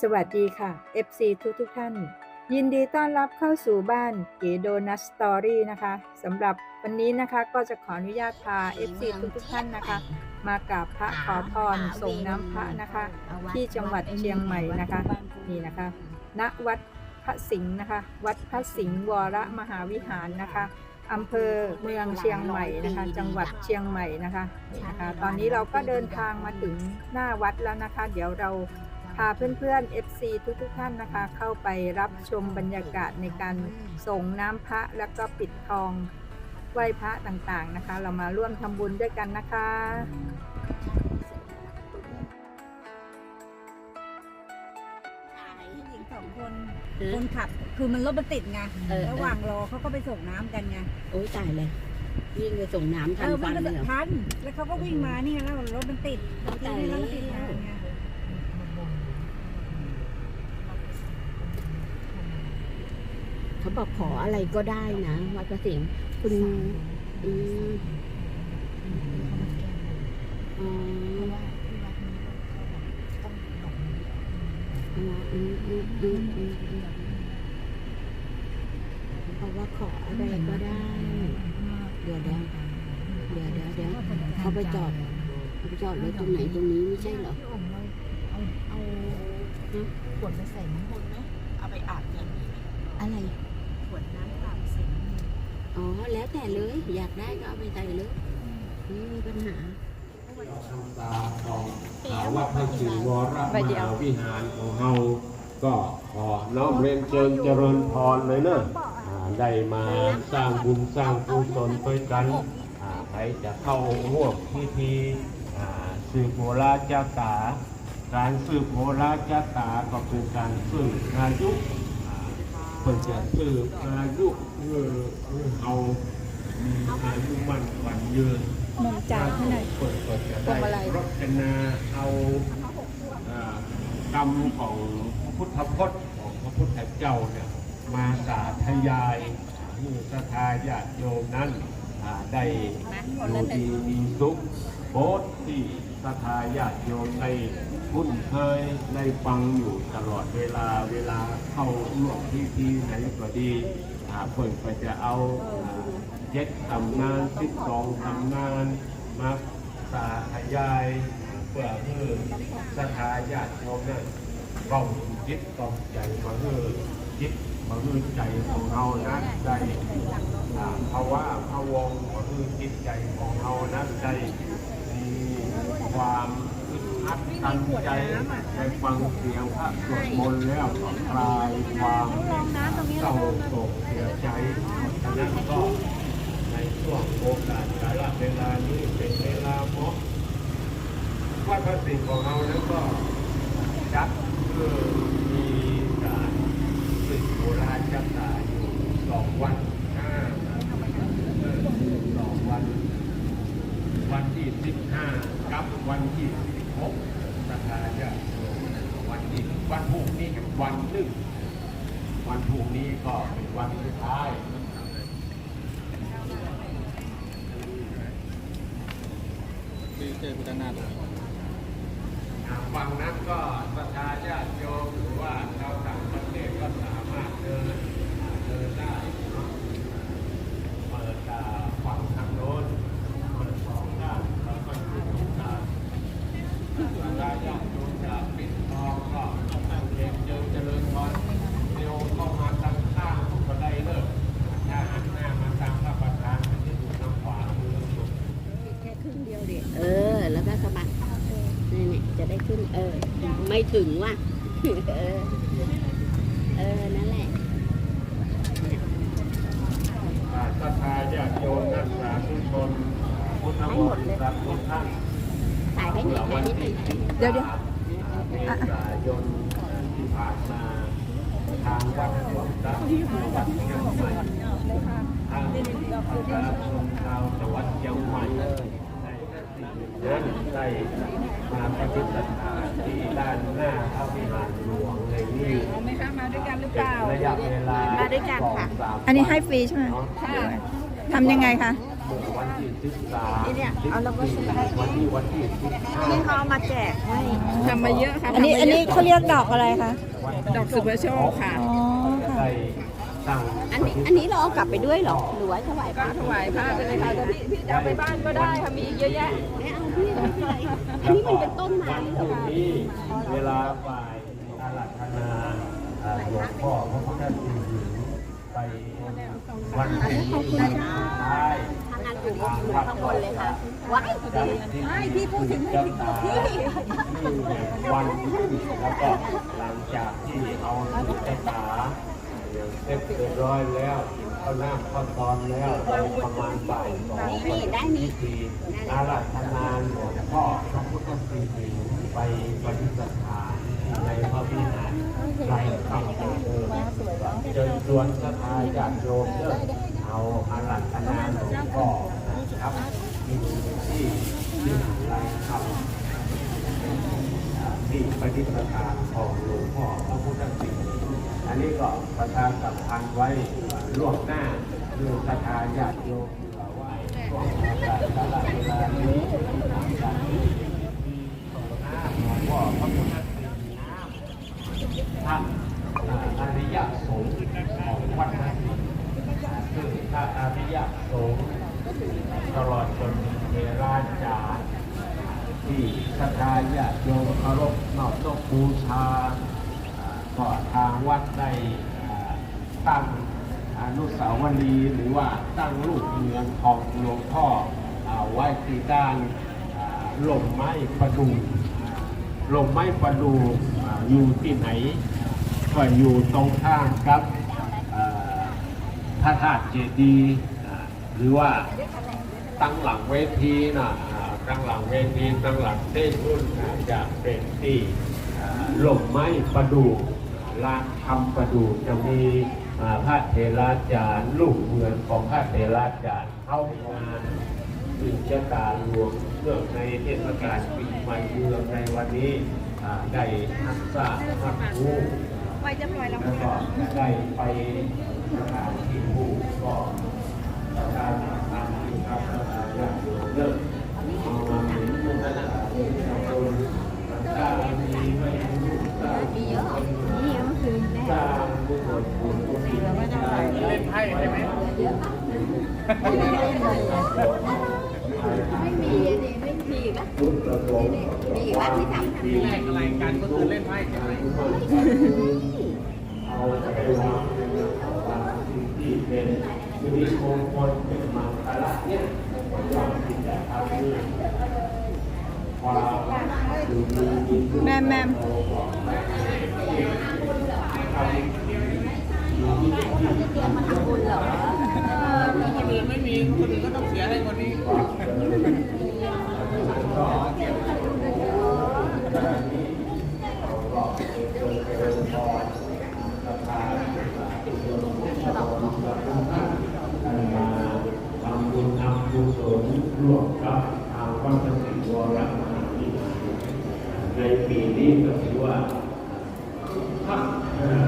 สวัสดีค่ะ FC ทุกทุกท่าน ยินดีต้อนรับเข้าสู่บ้านเก๋โดนัทสตอรี่นะคะสำหรับวันนี้นะคะก็จะขออนุญาตพา FC ทุกทุกท่านนะคะ มากราบพระขอพรส่งน้ำพระนะคะ ที่จังหวัดเชียงใหม่นะคะ นี่นะคะณวัดพระสิงห์นะคะ วัดพระสิงห์วรมหาวิหารนะคะอำเภอเมืองเชียงใหม่นะคะ จังหวัดเชียงใหม่นะคะนะคะ ตอนนี้เราก็เดินทางมาถึงหน้าวัดแล้วนะคะ เดี๋ยวเรา พาเพื่อนๆ FC ทุกๆท่านนะคะ เข้าไปรับชมบรรยากาศในการส่งน้ำพระแล้วก็ปิดทองไหว้พระต่างๆนะคะ เรามาร่วมทำบุญด้วยกันนะคะผู้หญิงสองคนเออคนขับคือมันรถมันติดไงเออ ระหว่างรอเขาก็ไปส่งน้ำกันไงโอ้ยตายเลยวิ่งไปส่งน้ำทัเอนอฟัมันนก็เลยเหรอ ทันแล้วเขาก็วิ่งมานี่ไงแล้วรถมันติดเข้าใจที่แล้วรถติดนานไง เขาบอกขออะไรก็ได้นะวัดประสิงห์คุณอืมอ๋ออ๋ออืมอืมอืมอืมอืมเพราะว่าขออะไรก็ได้ เดี๋ยวเดี๋ยวเดี๋ยวเดี๋ยวเดี๋ยวเขาไปจอดเขาไปจอดรถตรงไหนตรงนี้ไม่ใช่เหรอเอาเอาขวดไปใส่น้ำมนต์ไหมเอาไปอาบน้ำ อะไร วดน้ำเปล่าใส่น้ำมนต์อ๋อ แล้วแต่เลย อยากได้ก็เอาไปใส่เลยไม่มีปัญหาตาของอาวัดพระศรีวรมหาวิหารของเราก็ขอน้อมเรียนเชิญเจริญพรเลยนะอ่าได้มาสร้างบุญสร้างกุศลด้วยกันอ่าใครจะเข้าร่วมพิธีอ่าสืบโบราณจาตา การสืบโบราณจาตาก็คือการสืบอายุอ่า เพื่อจะสืบอายุเอเอามีอายุมั่นขวัญยืนมงจ่ายให้หน่อยเปิดเปิดจะได้รจนาเอาเอ่อกรรมของพระพุทธพจน์ของพระพุทธเจ้าเนี่ยมาสาธยายให้ศรัทธาญาติโยมนั้นได้อยู่ดีมีสุขโบสถ์ที่ศรัทธาญาติโยมใน คุ้นเคยได้ฟังอยู่ตลอดเวลาเวลาเข้าร่วมพิธีไหนก็ดีอ่าเพิ่นก็จะเอาเจ็ดตำนานสิบสองตำนานมาสาธยายเพื่อเพื่อสถาญาติโยมนั่นกล่อมจิตกล่อมใจมาเพื่อจิตมาเพื่อใจของเรานั้นได้อ่าภาวะพะวงมาเพื่อจิตใจของเรานั้นได้มีความ อัดตันใจได้ฟังเสียงพระสวดมนต์แล้วก็คลายความเศร้าโศกเสียใจฉะนั้นก็ในช่วงโอกาสกาลเวลานี้เป็นเวลาเหมาะวัดพระสิงของเรานั้นก็จัดเพื่อมีการสึกโบราณจักตาอยู่สองวันห้าสองวัน วันที่สิบห้ากับวันที่ พบหกสถานจะวันนี้วันพรุ่งนี้กับวันหนึ่งวันพรุ่งนี้ก็เป็นวันสุดท้ายฝั่งนั้นก็ประชาญาติโยมหรือว่าชาวต่างประเทศก็สามารถเดินเดินได้เนาะเปิดตาฝั่งทางโน้นเปิดสองด้านแล้วก็อยู่ตรงกลางประชาญาติโยมจะปิดทองก็ต้องตั้งเรียนเจริญเจริญพรเดียวเข้ามาทางข้างก็ได้เลิกถ้าหันหน้ามาทางพระประธานมันจะอยู่ทางขวามือสุด แค่ครึ่งเดียวเด็ก เออ แล้วก็สมัครนี่นี่จะได้ขึ้น เออ ไม่ ถึงว่ะเออ เออ นั่นแหละศรัทธาญาติโยมนักสาธุชนพุทธบริษัททุกท่านถ่ายให้หน่อยถ่ายนิดหนึ่งเดี๋ยวเดี๋ยวเมษายนที่ผ่านมาทางวัดหลวงตาวัดเชียงใหม่ทางประชาชนชาวจังหวัดเชียงใหม่ นั้นได้มาปฏิบัติธรรมที่ด้านหน้าพระวิหารหลวงในนี้ไหมคะมาด้วยกันหรือเปเป็นล่า ระยะเวลามาด้วยกันค่ะสงสามอันนี้ให้ฟรีใช่ไหมเนาะทำยังไงคะโบวันที่สิบสามนี่เนี่ยเอาแล้วก็วันที่วันที่สิบห้านี่เขาเอามาแจกให้ทำมาเยอะค่ะ อันนี้อันนี้เขาเรียกดอกอะไรคะ ดอกสุภโชคค่ะ อ๋อจะค่ะได้ ตั้งอันนี้อันนี้เราเอากลับไปด้วยเหรอหรือว่าถวายพก็ระถวายผ้าไปเลยค่ะแต่พี่พี่จะเอาไปบ้านก็ได้ค่ะมีอีกเยอะแยะ ไม่เอาพี่ไม่เป็นไรอันนี้มันเป็นต้นไม้วันเหรพอรุ่งนี้เวลาบ่ายอารัธนาอ่าหลวงพ่อพระพุทธศรีหิงไปวันพรุ่งนี้วันสุดท้ายทางงานอยู่บนอยู่ข้างบนเลยค่ะว้ายให้พี่พูดถึงให้พี่วันแล้วก็หลังจากที่เอาลูกกระตา เสร็จเรียบร้อยแล้วเข้าน้ำเข้าตอนแล้วประมาณบ่ายสองนี่ได้นี้พิธีอาราธนาหลวงพ่อพระพุทธศรีหิไปปฏิสถานในพระวิหารไกลข้างเดิมเชิญชวนศรัทาญาติโยมเอเอาอาราธนาหลวงพ่อนะครับที่ที่ที่ไกลข้างที่ปฏิสถานของหลวงพ่อพระพุทธศรีหิ อันนี้ก็ประชาสัมพันธ์ไว้ล่วงหน้าเรื่องศรัทธาญาติโยมช่วงการตลาเวลานี้กาที่ต่อหน้าวงพ่อพระพุทธศรีน้ำท่านอริยสงฆ์ของวัดนั้นซึ่งถ้าอริยสงฆ์ตลอดจนเวลาจารย์ที่ศรัทธาญาติโยมเคารพนอบนบบูชา ก็ทางวัดได้ตั้งอนุสาวรีย์หรือว่าตั้งรูปเมืองของหลวงพ่อไว้ที่ด้านอ่าหล่มไม้ประดู่หล่มไม้ประดู่อยู่ที่ไหน ก็อยู่ตรงข้ามครับพระธาตุเจดีย์หรือว่าตั้งหลังเวทีนะตั้งหลังเวทีตั้งหลังเต้นรุ่นอ่าจะเป็นที่อ่าหล่มไม้ประดู่ ลานทำประดู่จะมีพระเทราจารย์ลูกเมืองของพระเทราจารย์เข้างานปิจการรวมเรื่องในเทศกาลปีใหม่เมืองในวันนี้ได้ทักษะทักรู้แล้วก็ได้ไปสถานที่ผู้ก็ประชาสัมพันธ์ที่ครับประชาญาติโยมเลิกเอามาเห็นผู้นั้นอ่เป็นคนต่างๆมีไม่รู้ต่างมีเยอะนี่เมื่อคืนแม่สร้ เล่นไพ่ใช่ไหมไม่มีดิไม่มีอีกแล้วบุญปะสงค์มีอีกแล้วที่ทำทำแรกอะไรกันก็คือเล่นไพ่ใช่ไหมเอาไปวางวางสิ่งที่เป็นสิริมงคลเป็นมังคลเนี่ยยอมที่จะทำให้ความอยู่ดีมี สุขแม่แม่มาทำบุญเหรอไม่มีไม่มีคนอื่นก็ต้องเสียให้คนนี้ ทำบุญทำกุศลร่วมกับทางวัดพระศรีวรมหาวิหารในปีนี้ก็ถือว่าถ้าเอ่อ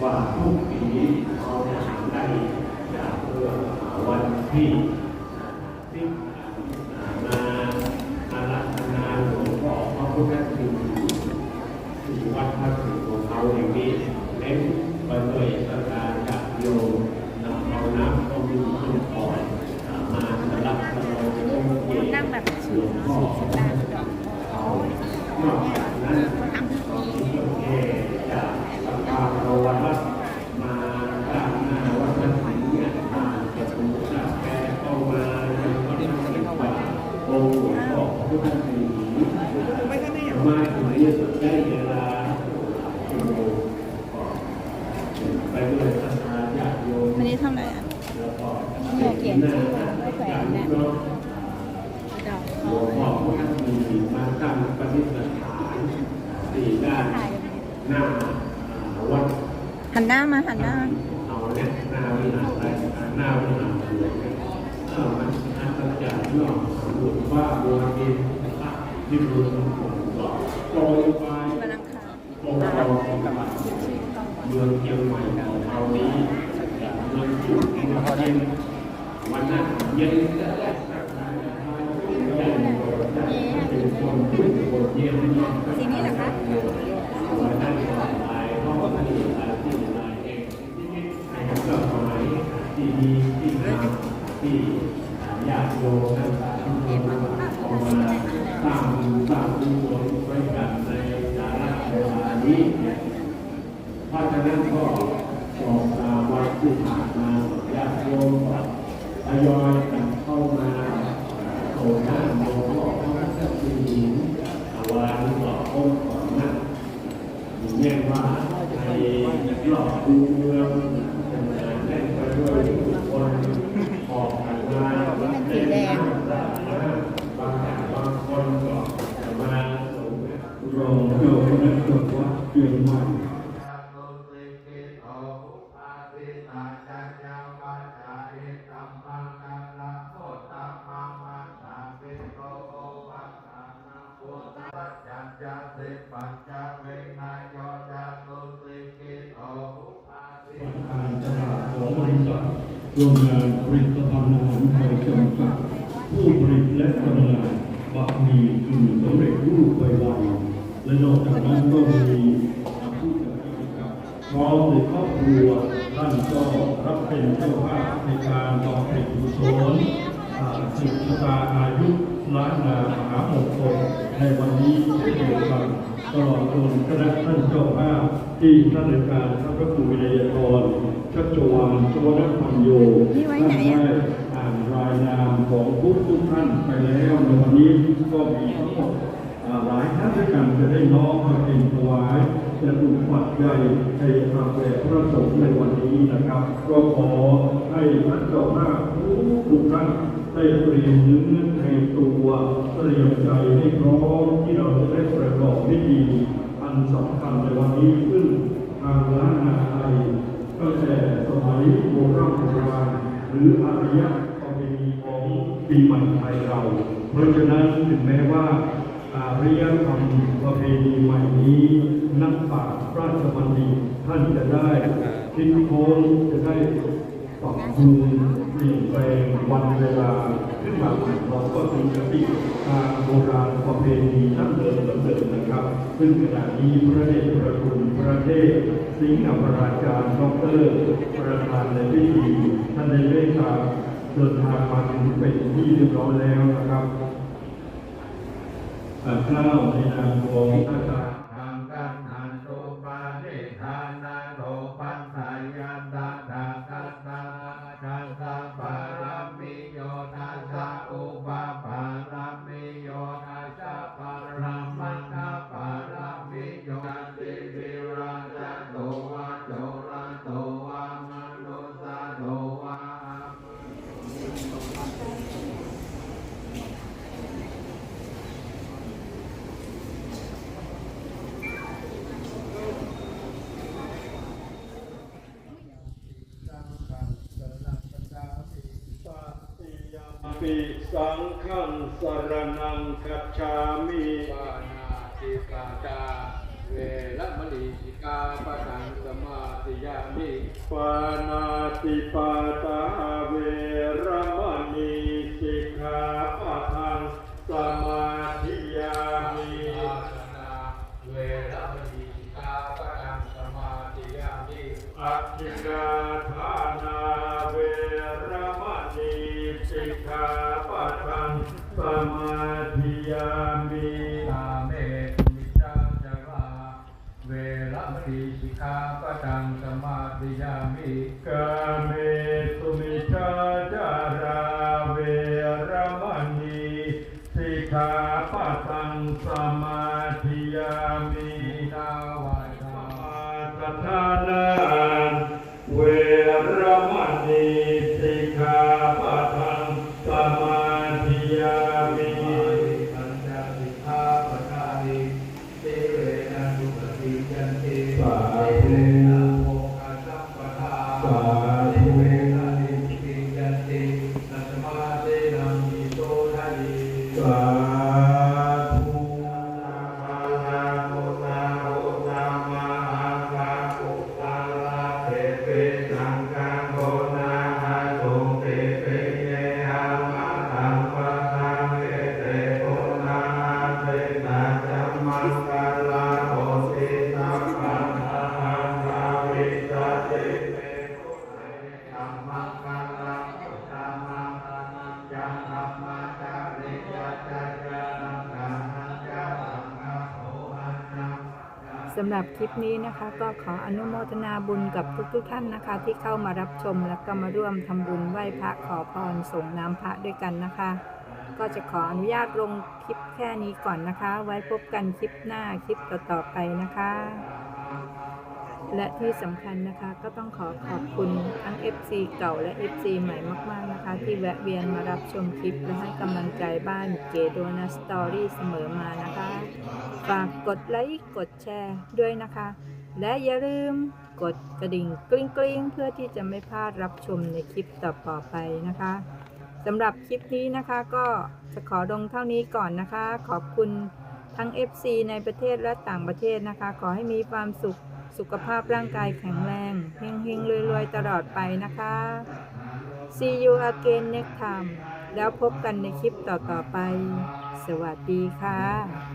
กว่าทุกปีเราได้จากเมื่อวันที่ที่มาอาราธนาหลวงพ่อพระพุทธศรีที่วัดพระศรีของเราแห่งนี้เน้นไปด้วยสการญาติโยมนำเอาน้ำเอาดินเอาปล่อยมาสลับสลายองค์เกียรติ นั่งแบบ หลวงพ่อพระพุทธศรีเอานอกจากนั้นก็มีโอเคจากสภาเราวัดมาด้านหน้าวัดพระศรีเนี่ยมาจะปูชาแพรเข้ามายังก็ได้มาเป็นว่าองค์หลวงพ่อพระพุทธศรี มาถึงนี้ได้เวลาชั่วโมไปด้วยศรัทธาญาติโยมอันนี้เท่าไรอะแล้วก็เขียนชื่อไม่แขวนเนี่ยหลวงพ่อพระท่านมีมาตั้งปฏิสถานที่ด้านหน้าวัดหันหน้ามาหันหน้าเนี่ยหน้าวิหารอะไรหน้าวิหารหลวงเนี่ยเออมันอันตรายเรื่องบุญว่าบัวดิน ที่บุญของก็โปรยไปมาลังคาองค์กรงเมืองเชียงใหม่ของเรานี้เมืองจุดเมืองเย็นวันนั้นเย็น ล และนอกจากนั้นก็มีผู้จัดกิจกรรมพร้อมในครอบครัวท่านก็รับเป็นเจ้าภาพในการบำเพ็ญกุศลอ่าสืบชะตาอายุล้านนามหามงคลในวันนี้เช่นเดียวกันตลอดจนคณะท่านเจ้าภาพที่ท่านในการพระพระครูวินัยกรชัชวานชวนพันโยนี่ไว้ท่านไหนได้อะอ่านรายนามของทุกทุกท่านไปแล้วในวันนี้ก็มีทั้งหมดอ่า หลายท่านด้วยกันจะได้น้อมมาเป็นถวายจะถูกปัจจัยในพระแด่พระสงฆ์ในวันนี้นะครับ ก็ขอให้ท่านเจ้าภาพทุกทุกท่านได้เตรียมเนื้อในตัวเตรียมใจให้พร้อมที่เราจะได้ประกอบพิธีอันสำคัญในวันนี้ซึ่งทางล้านนาไทยตั้งแต่สมัยโบราณโบราณหรืออารยประเพณีของปีใหม่ไทยเรา เพราะฉะนั้นถึงแม้ว่า อารยธรรมประเพณีใหม่นี้ นักปราชญ์ราชบัณฑิตท่านจะได้คิดค้นจะได้ปรับปรุงเปลี่ยนแปลงวันเวลาขึ้นมาใหม่เราก็ถึงจะติทางโบราณประเพณีนั่นเดิมเหมือนเดิมนะครับ ซึ่งขณะนี้พระเดชพระคุณประเทศ สิงห์อัปราจารย์ดอกเตอรประธานในพิธีท่านได้เมตตาเดินทางมาถึงเป็นที่เรียบร้อยแล้วนะครับ ข้าวในนามของอาจารย์ ปิสังฆังสรนังคัจฉามิปานาติปาตาเวรมณีสิกาปะทังสมาธิยามิปานาติปาตาเวรมณีสิกขาปะทังสมาธิยามิอาสนาเวรมณีสิกาปะทังสมาธิยามิอัจฉินาท สิำหรับคลิปนี้นะคะ ก็ขออนุโมทนาบุญกับทุกๆทท่านนะคะ ที่เข้ามารับชมและก็มาร่วมทำบุญไหว้พระขอพรส่งน้ำพระด้วยกันนะคะ ก็จะขออนุญาตลงคลิปแค่นี้ก่อนนะคะ ไว้พบกันคลิปหน้าคลิปต่อๆไปนะคะ และที่สำคัญนะคะก็ต้องขอขอบคุณทั้ง FC เก่าและ FC ใหม่มากๆนะคะ ที่แวะเวียนมารับชมคลิปและให้กำลังใจบ้านเกโดนาสตอรี่เสมอมานะคะ ฝากกดไลค์กดแชร์ด้วยนะคะ และอย่าลืมกดกระดิ่งกริ๊งกริ๊งเพื่อที่จะไม่พลาดรับชมในคลิปต่อๆไปนะคะสำหรับคลิปนี้นะคะก็จะขอลงเท่านี้ก่อนนะคะ ขอบคุณทั้ง FC ในประเทศและต่างประเทศนะคะ ขอให้มีความสุขสุขภาพร่างกายแข็งแรงเฮงๆรวยๆ ตลอดไปนะคะ See you again next time แล้วพบกันในคลิปต่อๆไป สวัสดีค่ะ